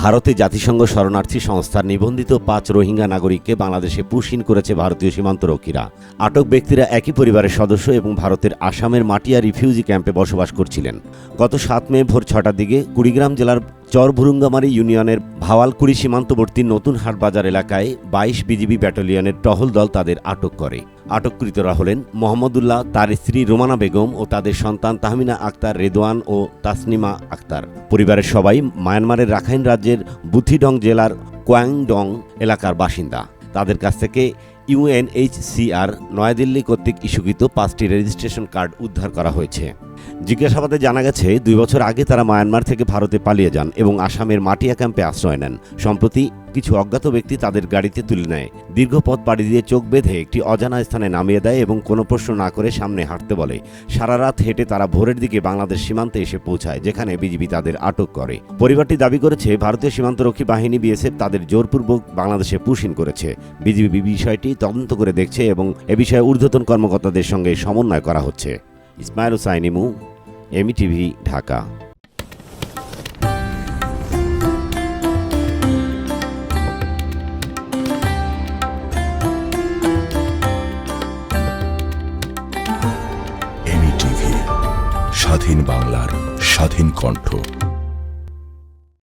ভারতে জাতিসংঘ শরণার্থী সংস্থার নিবন্ধিত পাঁচ রোহিঙ্গা নাগরিককে বাংলাদেশে পুশিন করেছে ভারতীয় সীমান্তরক্ষীরা আটক ব্যক্তিরা একই পরিবারের সদস্য এবং ভারতের আসামের মাটিয়া রিফিউজি ক্যাম্পে বসবাস করছিলেন। গত সাত মে ভোর ছটার দিকে কুড়িগ্রাম জেলার চরভুরুঙ্গামারি ইউনিয়নের ভাওয়ালকুড়ি সীমান্তবর্তী নতুন হাটবাজার এলাকায় বাইশ বিজিবি ব্যাটালিয়নের টহল দল তাদের আটক করে। আটককৃতরা হলেন মোহাম্মদুল্লাহ, তার স্ত্রী রোমানা বেগম ও তাদের সন্তান তাহমিনা আক্তার রেদোয়ান ও তাসনিমা আক্তার। পরিবারের সবাই মায়ানমারের রাখাইন রাজ্যের বুথিডং জেলার কোয়াংডং এলাকার বাসিন্দা। তাদের কাছ থেকে ইউএনএইচসিআর নয়াদিল্লি কর্তৃক ইস্যুকৃত পাঁচটি রেজিস্ট্রেশন কার্ড উদ্ধার করা হয়েছে। জিজ্ঞাসাবাদে জানা গেছে, দুই বছর আগে তারা মায়ানমার থেকে ভারতে পালিয়ে যান এবং আসামের মাটিয়া ক্যাম্পে আশ্রয় নেন। সম্প্রতি কিছু অজ্ঞাত ব্যক্তি তাদের গাড়িতে তুলে নেয়। দীর্ঘ পথ পাড়ি দিয়ে চোখ বেঁধে একটি অজানা স্থানে নামিয়ে দেয় এবং কোনো প্রশ্ন না করে সামনে হাঁটতে বলে। সারা রাত হেঁটে তারা ভোরের দিকে বাংলাদেশ সীমান্তে এসে পৌঁছায়, যেখানে বিজিবি তাদের আটক করে। পরিবারটি দাবি করেছে, ভারতীয় সীমান্তরক্ষী বাহিনী বিএসএফ তাদের জোরপূর্বক বাংলাদেশে পুশিন করেছে। বিজিবি বিষয়টি তদন্ত করে দেখছে এবং এ বিষয়ে ঊর্ধ্বতন কর্মকর্তাদের সঙ্গে সমন্বয় করা হচ্ছে। ইসমাইল হুসাইন ইমু এমি টিভি ঢাকা স্বাধীন বাংলার স্বাধীন কণ্ঠ।